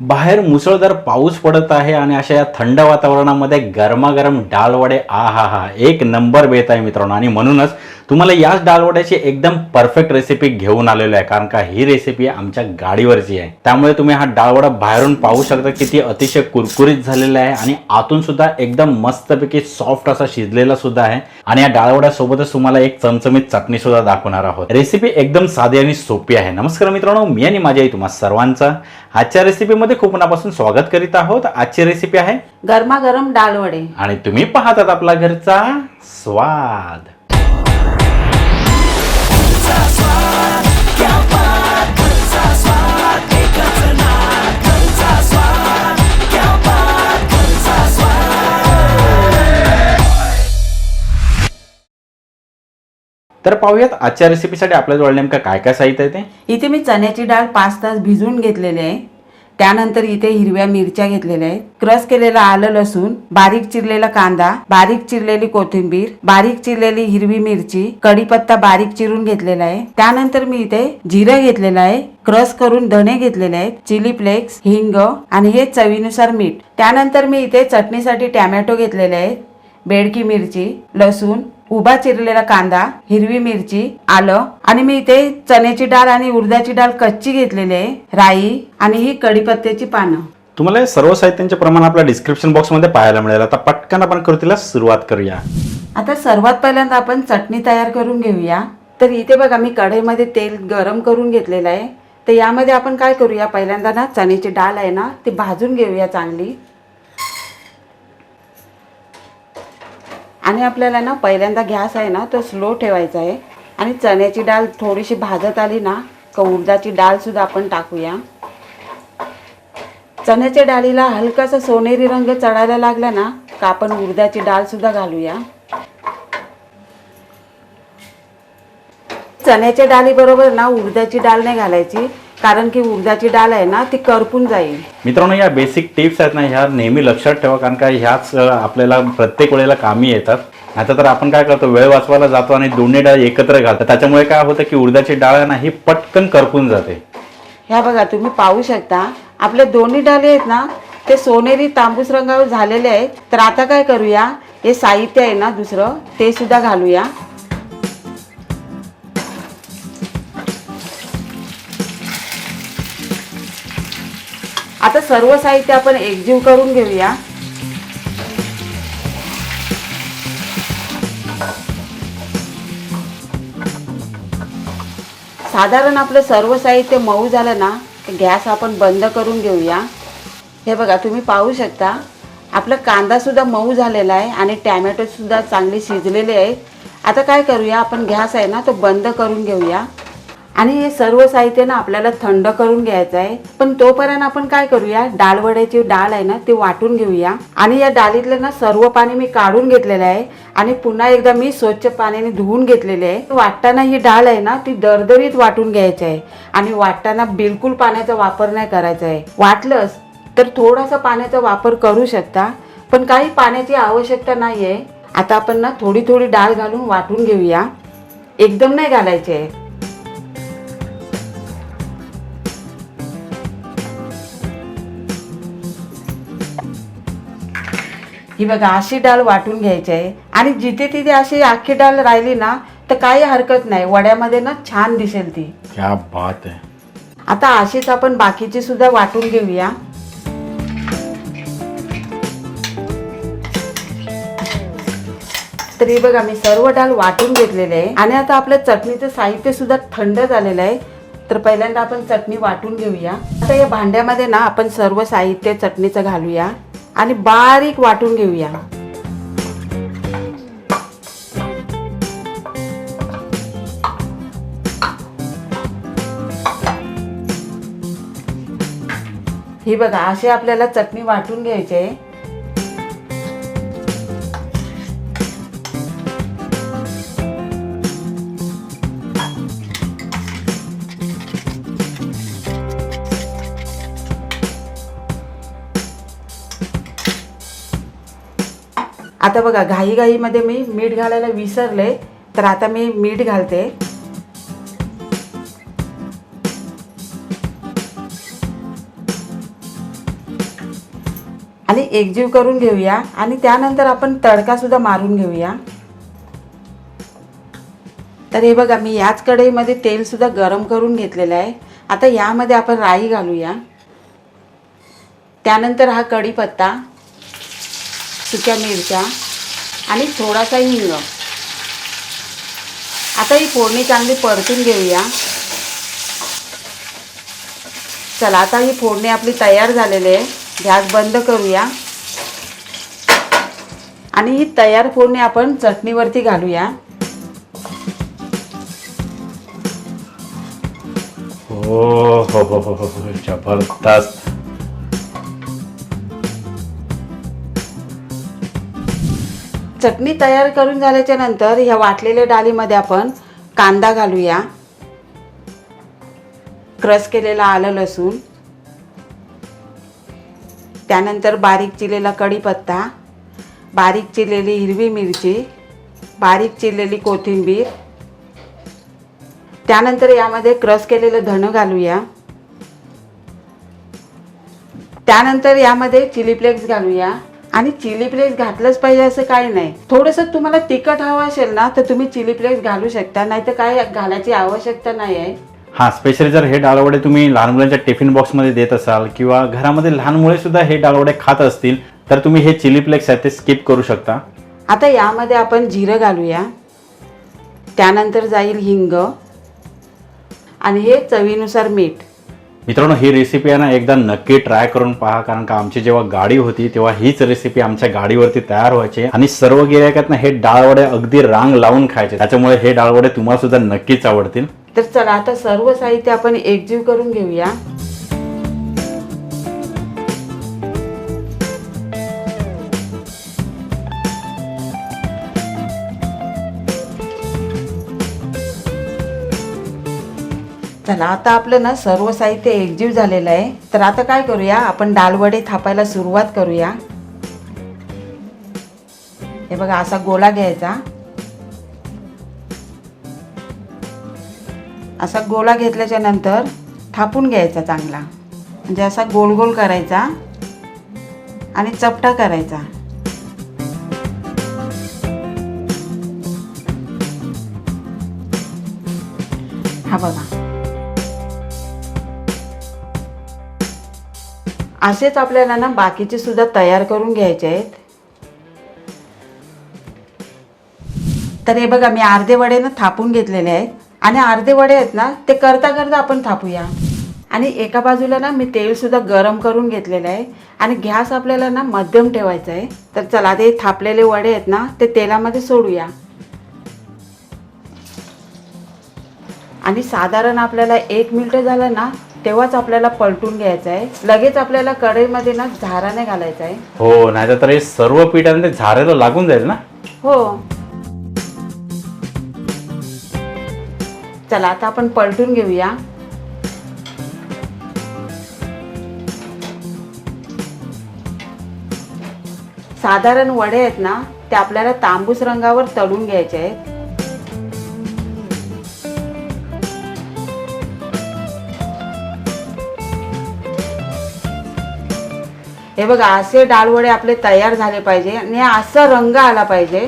बाहेर मुसळधार पाऊस पडत आहे आणि अशा या थंड वातावरणामध्ये गरमागरम डाळवडे आ हा हा एक नंबर बेत आहे मित्रांनो. आणि म्हणूनच तुम्हाला याच डाळवड्याची एकदम परफेक्ट रेसिपी घेऊन आलेलो आहे कारण का ही रेसिपी आमच्या गाडीवरची आहे. त्यामुळे तुम्ही हा डाळवडा बाहेरून पाहू शकता की ती अतिशय कुरकुरीत झालेला आहे आणि आतून सुद्धा एकदम मस्तपैकी सॉफ्ट असा शिजलेला सुद्धा आहे. आणि या डाळवड्यासोबतच तुम्हाला एक चमचमीत चटणी सुद्धा दाखवणार आहोत. रेसिपी एकदम साधी आणि सोपी आहे. नमस्कार मित्रांनो मी आणि माझ्या आई तुम्हा सर्वांचं आजच्या रेसिपीमध्ये खूप मनापासून स्वागत करीत आहोत. आजची रेसिपी आहे गरमागरम डाळवडे आणि तुम्ही पाहतात आपला घरचा स्वाद. तर पाहूयात आजच्या रेसिपीसाठी आपल्याजवळ नेमकं काय काय साहित्य आहे ते. इथे मी चण्याची डाळ पाच तास भिजवून घेतलेली आहे. त्यानंतर इथे हिरव्या मिरच्या घेतलेल्या आहेत. क्रश केलेला आलं लसूण बारीक चिरलेला कांदा बारीक चिरलेली कोथिंबीर बारीक चिरलेली हिरवी मिरची कढीपत्ता बारीक चिरून घेतलेला आहे. त्यानंतर मी इथे जिरं घेतलेलं आहे. क्रश करून धणे घेतलेले आहेत. चिली फ्लेक्स हिंग आणि हे चवीनुसार मीठ. त्यानंतर मी इथे चटणीसाठी टॅमॅटो घेतलेले आहेत. बेडकी मिरची लसूण उभा चिरलेला कांदा हिरवी मिरची आलं आणि मी इथे चण्याची डाळ आणि उडदाची डाळ कच्ची घेतलेली आहे राई आणि ही कढीपत्त्याची पानं. तुम्हाला सर्व साहित्यांचे प्रमाण आपल्या डिस्क्रिप्शन बॉक्समध्ये पाहायला मिळेल. आता पटकन आपण कृतीला सुरुवात करूया. आता सर्वात पहिल्यांदा आपण चटणी तयार करून घेऊया. तर इथे बघा मी कढईमध्ये तेल गरम करून घेतलेलं आहे. तर यामध्ये आपण काय करूया पहिल्यांदा ना चण्याची डाळ आहे ना ती भाजून घेऊया चांगली. आणि आपल्याला ना पहिल्यांदा गॅस आहे ना तो स्लो ठेवायचा आहे. आणि चण्याची डाळ थोडीशी भाजत आली ना का उडदाची डाळ सुद्धा आपण टाकूया. चण्याच्या डाळीला हलकासा सोनेरी रंग चढायला लागला ना का आपण उडदाची डाळ सुद्धा घालूया. चण्याच्या डाळीबरोबर ना उडदाची डाळ नाही घालायची. कारण की उडदाची डाळ आहे ना ती करपून जाईल. मित्रांनो या बेसिक टिप्स आहेत ना ह्या नेहमी लक्षात ठेवा कारण का ह्याच आपल्याला प्रत्येक वेळेला कामी येतात. आता तर आपण काय करतो वेळ वाचवायला जातो आणि दोन्ही डाळ एकत्र घालतो. त्याच्यामुळे काय होतं की उडदाची डाळ आहे ना ही पटकन करपून जाते. ह्या बघा तुम्ही पाहू शकता आपले दोन्ही डाळे आहेत ना ते सोनेरी तांबूस रंगावर झालेले आहेत. तर आता काय करूया हे साहित्य आहे ना दुसरं ते सुद्धा घालूया. आता सर्व साहित्य आपण एकजीव करून घेऊया. साधारण आपलं सर्व साहित्य मऊ झालं ना गॅस आपण बंद करून घेऊया. हे बघा तुम्ही पाहू शकता आपला कांदासुद्धा मऊ झालेला आहे आणि टॅमॅटोसुद्धा चांगले शिजलेले आहेत. आता काय करूया आपण गॅस आहे ना तो बंद करून घेऊया. आणि हे सर्व साहित्य ना आपल्याला थंड करून घ्यायचं आहे. पण तोपर्यंत आपण काय करूया? डाळ वड्याची डाळ आहे ना ती वाटून घेऊया. आणि या डाळीतलं ना सर्व पाणी मी काढून घेतलेलं आहे. आणि पुन्हा एकदा मी स्वच्छ पाण्याने धुवून घेतलेले आहे. वाटताना ही डाळ आहे ना ती दरदरीत वाटून घ्यायची आहे. आणि वाटताना बिलकुल पाण्याचा वापर नाही करायचा आहे. वाटलंच तर थोडासा पाण्याचा वापर करू शकता. पण काही पाण्याची आवश्यकता नाही आहे आता आपण ना थोडी थोडी डाळ घालून वाटून घेऊया. एकदम नाही घालायची. आहे ही बघा अशी डाळ वाटून घ्यायची आहे. आणि जिथे तिथे अशी अख्खी डाळ राहिली ना तर काही हरकत नाही. वड्यामध्ये ना छान दिसेल ती. क्या बात आहे. आता अशीच आपण बाकीची सुद्धा वाटून घेऊया. तर हे बघा मी सर्व डाळ वाटून घेतलेले आहे. आणि आता आपलं चटणीचं साहित्य सुद्धा थंड झालेलं आहे. तर पहिल्यांदा आपण चटणी वाटून घेऊया. आता या भांड्यामध्ये ना आपण सर्व साहित्य चटणीचं घालूया. आणि बारीक वाटून घेऊया. ही बघा अशी आपल्याला चटणी वाटून घ्यायची. आहे आता बघा घाई घाईमध्ये मी मीठ घालायला विसरले तर आता मी मीठ घालते. आणि एकजीव करून घेऊया आणि त्यानंतर आपण तडकासुद्धा मारून घेऊया. तर हे बघा मी याच कढईमध्ये तेलसुद्धा गरम करून घेतलेलं आहे. आता यामध्ये आपण राई घालूया. त्यानंतर हा कढीपत्ता. सुक्या मिरच्या आणि थोडासा हिंग. आता ही फोडणी चांगली परतून घेऊया. चला आता ही फोडणी आपली तयार झालेली आहे. गॅस बंद करूया. आणि ही तयार फोडणी आपण चटणीवरती घालूया. हो हो हो हो, हो, हो जबरदस्त. चटणी तयार करून झाल्याच्यानंतर ह्या वाटलेल्या डाळीमध्ये आपण कांदा घालूया. क्रश केलेला आलं लसूण. त्यानंतर बारीक चिरलेला कढीपत्ता बारीक चिरलेली हिरवी मिरची बारीक चिरलेली कोथिंबीर. त्यानंतर यामध्ये क्रश केलेलं धणं घालूया. त्यानंतर यामध्ये चिली फ्लेक्स घालूया. आणि चिली फ्लेक्स घातलंच पाहिजे असं काही नाही. थोडंसं तुम्हाला तिखट हवं असेल ना तर तुम्ही चिली फ्लेक्स घालू शकता नाही तर काय घालायची आवश्यकता नाही आहे. हा स्पेशली जर हे डाळवडे तुम्ही लहान मुलांच्या टिफिन बॉक्समध्ये देत असाल किंवा घरामध्ये लहान मुले सुद्धा हे डाळवडे खात असतील तर तुम्ही हे चिली फ्लेक्स आहे ते स्किप करू शकता. आता यामध्ये आपण जिरं घालूया. त्यानंतर जाईल हिंग. आणि हे चवीनुसार मीठ. मित्रांनो ही रेसिपी आहे ना एकदा नक्की ट्राय करून पहा कारण का आमची जेव्हा गाडी होती तेव्हा हीच रेसिपी आमच्या गाडीवरती तयार व्हायची. आणि सर्व गिरायकात ना हे डाळवडे अगदी रांग लावून खायचे. त्याच्यामुळे हे डाळवडे तुम्हाला सुद्धा नक्कीच आवडतील. तर चला आता सर्व साहित्य आपण एकजीव करून घेऊया. चला आता आपलं ना सर्व साहित्य एकजीव झालेलं आहे. तर आता काय करूया? आपण डालवडे थापायला सुरुवात करूया. हे बघा असा गोला घ्यायचा. असा गोळा घेतल्याच्या नंतर थापून घ्यायचा चांगला. म्हणजे असा गोल गोल करायचा आणि चपटा करायचा. हा बघा. असेच आपल्याला ना बाकीचे सुद्धा तयार करून घ्यायचे आहेत. तर हे बघा मी अर्धे वडे ना थापून घेतलेले आहेत. आणि अर्धे वडे आहेत ना ते करता करता आपण थापूया. आणि एका बाजूला ना मी तेलसुद्धा गरम करून घेतलेलं आहे. आणि गॅस आपल्याला ना मध्यम ठेवायचा आहे. तर चला ते थापलेले वडे आहेत ना ते तेलामध्ये सोडूया. आणि साधारण आपल्याला एक मिनटं झालं ना तेव्हाच आपल्याला पलटून घ्यायचं आहे. लगेच आपल्याला कढईमध्ये ना झाराने घालायचं आहे. हो नाहीतर तर हे सर्व पीठ आहे ना ते झारेला लागून जाईल ना? हो. चला आता आपण पलटून घेऊया. साधारण वडे आहेत ना ते आपल्याला तांबूस रंगावर तळून घ्यायचे आहेत. हे बघा असे डाळवडे आपले तयार झाले पाहिजे आणि असा रंग आला पाहिजे.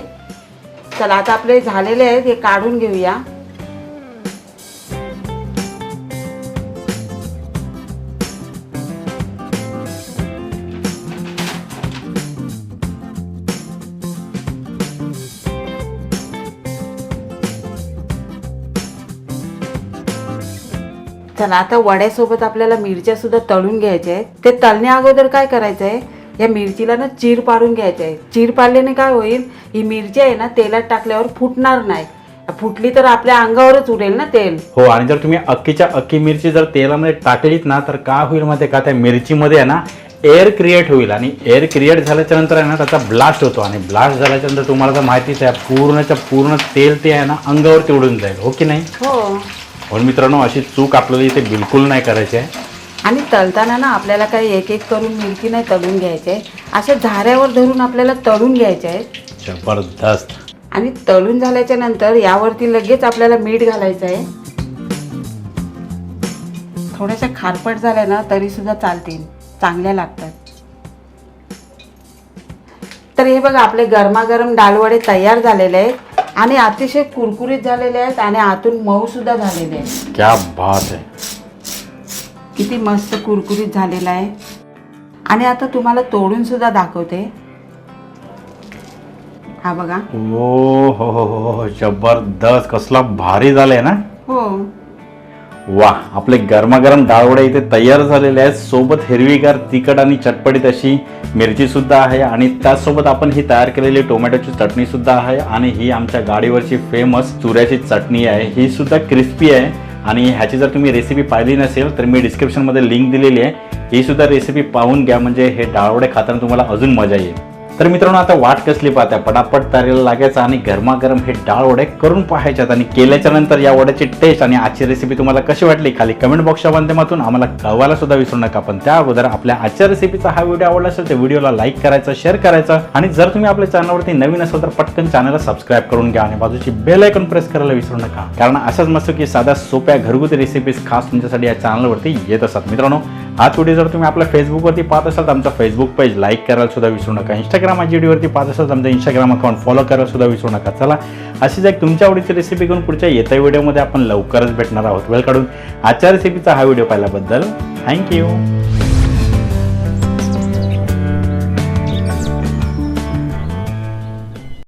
चला आता आपले झालेले आहेत हे काढून घेऊया. चला आता वड्यासोबत आपल्याला मिरच्या सुद्धा तळून घ्यायच्या आहेत. ते तळण्या अगोदर काय करायचं आहे या मिरचीला ना चीर पाडून घ्यायचं आहे चीर पाडल्याने काय होईल? ही मिरची आहे ना तेलात टाकल्यावर फुटणार नाही. फुटली तर आपल्या अंगावरच उडेल ना तेल. हो आणि जर तुम्ही अक्कीच्या अक्की मिरची जर तेलामध्ये टाकलीत ना तर काय होईल माहिती आहे का? त्या मिरचीमध्ये आहे ना एअर क्रिएट होईल. आणि एअर क्रिएट झाल्याच्यानंतर आहे ना त्याचा ब्लास्ट होतो. आणि ब्लास्ट झाल्याच्यानंतर तुम्हाला तर माहितीच आहे पूर्णच्या पूर्ण तेल ते आहे ना अंगावरती उडून जाईल. हो की नाही? हो. म्हणून मित्रांनो अशी चूक आपल्याला इथे बिलकुल नाही करायची आहे. आणि तळताना ना आपल्याला काही एक एक करून मिरची नाही तळून घ्यायचे. अशा झाऱ्यावर धरून आपल्याला तळून घ्यायचे आहेत. जबरदस्त. आणि तळून झाल्याच्यानंतर यावरती लगेच आपल्याला मीठ घालायचं आहे. थोड्याशा खारपट झाल्या ना तरी सुद्धा चालतील. चांगल्या लागतात. तर हे बघा आपले गरमागरम डाळवडे तयार झालेले आहेत. आणि अतिशय कुरकुरीत झालेले आहेत आणि आतून मऊ सुद्धा झालेले आहेत. क्या बात आहे. किती मस्त कुरकुरीत झालेला आहे. आणि आता तुम्हाला तोडून सुद्धा दाखवते. हा बघा. ओ हो हो हो हो जबरदस्त कसला भारी झालंय ना. हो. वा आपले गरमागरम डाळवडे इथे तयार झालेले आहेत. सोबत हिरवीगार तिखट आणि चटपटीत अशी मिरची सुद्धा आहे आणि त्याचसोबत आपण ही तयार केलेली टोमॅटोची चटणी सुद्धा आहे आणि ही आमच्या गाडीवरची फेमस चुऱ्याची चटणी आहे. ही सुद्धा क्रिस्पी आहे आणि ह्याची जर तुम्ही रेसिपी पाहिली नसेल तर मी डिस्क्रिप्शनमध्ये लिंक दिलेली आहे. ही सुद्धा रेसिपी पाहून घ्या म्हणजे हे डाळवडे खाताना तुम्हाला अजून मजा येईल. तर मित्रांनो आता वाट कसली पाहत्या पटापट तयारीला लागायचं आणि गरमागरम हे डाळ वडे करून पाहायच्यात आणि केल्याच्यानंतर या वड्याची टेस्ट आणि आजची रेसिपी तुम्हाला कशी वाटली? खाली कमेंट बॉक्सच्या माध्यमातून आम्हाला कळवायला सुद्धा विसरू नका. पण त्या अगोदर आपल्या आजच्या रेसिपीचा हा व्हिडिओ आवडला असेल तर व्हिडिओला लाईक करायचा शेअर करायचा. आणि जर तुम्ही आपल्या चॅनलवरती नवीन असाल तर पटकन चॅनलला सबस्क्राईब करून घ्या आणि बाजूची बेल आयकॉन प्रेस करायला विसरू नका. कारण असंच मस्त की साध्या सोप्या घरगुती रेसिपीज खास तुमच्यासाठी या चॅनलवरती येत असतात. मित्रांनो हा व्हिडिओ जर तुम्ही आपल्या फेसबुकवरती पाहत असाल तर आमचा फेसबुक पेज लाईक करायला सुद्धा विसरू नका. इंस्टाग्राम वरती पाहत असाल तर आमचा इंस्टाग्राम अकाउंट फॉलो करायला सुद्धा विसरू नका. चला अशीच एक तुमच्या आवडीची रेसिपी घेऊन पुढच्या येत्या व्हिडिओमध्ये आपण लवकरच भेटणार आहोत. वेळ काढून आजच्या रेसिपीचा हा व्हिडिओ पाहिल्याबद्दल थँक्यू